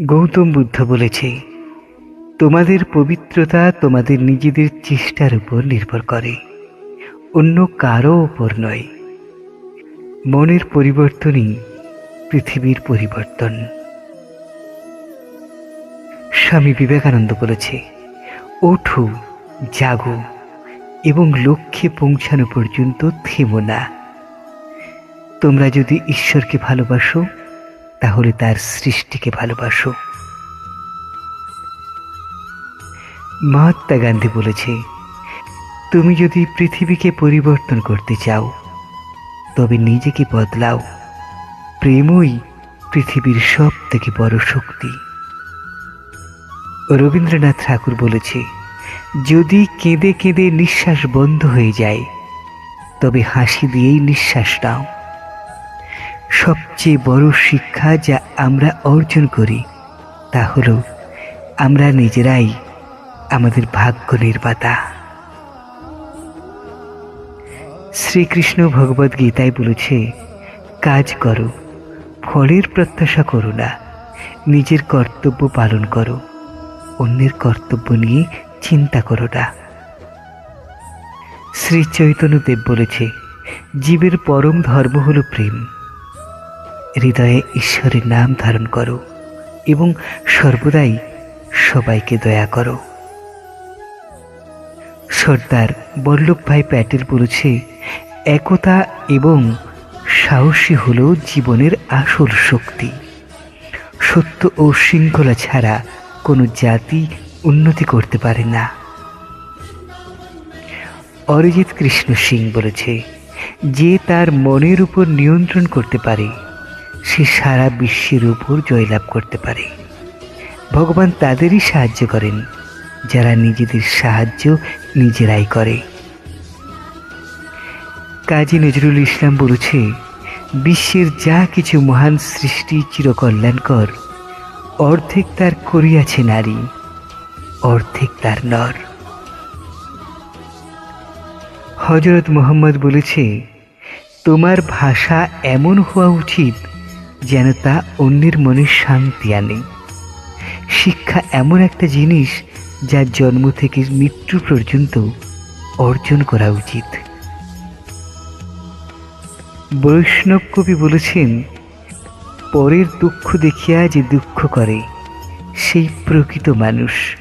গৌতম বুদ্ধ বলেছে, তোমাদের পবিত্রতা তোমাদের নিজেদের চেষ্টার উপর নির্ভর করে, অন্য কারও উপর নয়। মনের পরিবর্তনই পৃথিবীর পরিবর্তন। স্বামী বিবেকানন্দ বলেছে, ওঠো, জাগো এবং লক্ষ্যে পৌঁছানো পর্যন্ত থেমো না। তোমরা যদি ঈশ্বরকে ভালোবাসো তাহলে তার সৃষ্টিকে ভালোবাসো। মহাত্মা গান্ধী বলেছে, তুমি যদি পৃথিবীকে পরিবর্তন করতে চাও, তবে নিজেকে বদলাও। প্রেমই পৃথিবীর সব থেকে বড় শক্তি। রবীন্দ্রনাথ ঠাকুর বলেছে, যদি কেঁদে কেঁদে নিঃশ্বাস বন্ধ হয়ে যায়, তবে হাসি দিয়েই নিঃশ্বাস নাও। সবচেয়ে বড় শিক্ষা যা আমরা অর্জন করি, তা হল আমরা নিজেরাই আমাদের ভাগ্য নির্মাতা। শ্রীকৃষ্ণ ভগবদ গীতায় বলেছে, কাজ করো, ফলের প্রত্যাশা করো না, নিজের কর্তব্য পালন করো, অন্যের কর্তব্য নিয়ে চিন্তা করো না। শ্রী চৈতন্যদেব বলেছে, জীবের পরম ধর্ম হল প্রেম। হৃদয়ে ঈশ্বরের নাম ধারণ করো এবং সর্বদাই সবাইকে দয়া করো। সর্দার বল্লভভাই প্যাটেল বলেছে, একতা এবং সাহসী হল জীবনের আসল শক্তি। সত্য ও শৃঙ্খলা ছাড়া কোনো জাতি উন্নতি করতে পারে না। অরিজিৎ কৃষ্ণ সিং বলেছে, যে তার মনের উপর নিয়ন্ত্রণ করতে পারে সে সারা বিশ্বের উপর জয়লাভ করতে পারে। ভগবান তাদেরই সাহায্য করেন, যারা নিজেদের সাহায্য নিজেরাই করে। কাজী নজরুল ইসলাম বলেছে, বিশ্বের যা কিছু মহান সৃষ্টি চিরকল্যাণকর, অর্ধেক তার করিয়াছে নারী, অর্ধেক তার নর। হজরত মোহাম্মদ বলেছে, তোমার ভাষা এমন হওয়া উচিত যেন তা অন্যের মনে শান্তি আনে। শিক্ষা এমন একটা জিনিস যা জন্ম থেকে মৃত্যু পর্যন্ত অর্জন করা উচিত। বৈষ্ণব কবি বলেছেন, পরের দুঃখ দেখিয়া যে দুঃখ করে, সেই প্রকৃত মানুষ।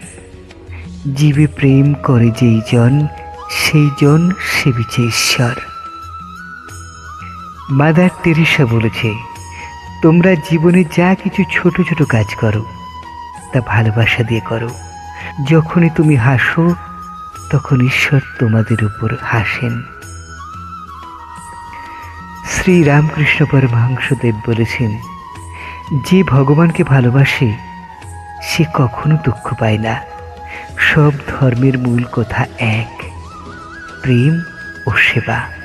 জীবে প্রেম করে যেই জন, সেই জন সেবিছে ঈশ্বর। মাদার টেরিসা বলেছে তোমরা জীবনে যা কিছু ছোট ছোট কাজ করো, তা ভালোবাসা দিয়ে করো। যখনই তুমি হাসো, তখন ঈশ্বর তোমাদের উপর হাসেন। শ্রী রামকৃষ্ণ পরমহংসদেব বলেছেন, যে ভগবানকে ভালোবাসে, সে কখনো দুঃখ পায় না। সব ধর্মের মূল কথা এক, প্রেম ও সেবা।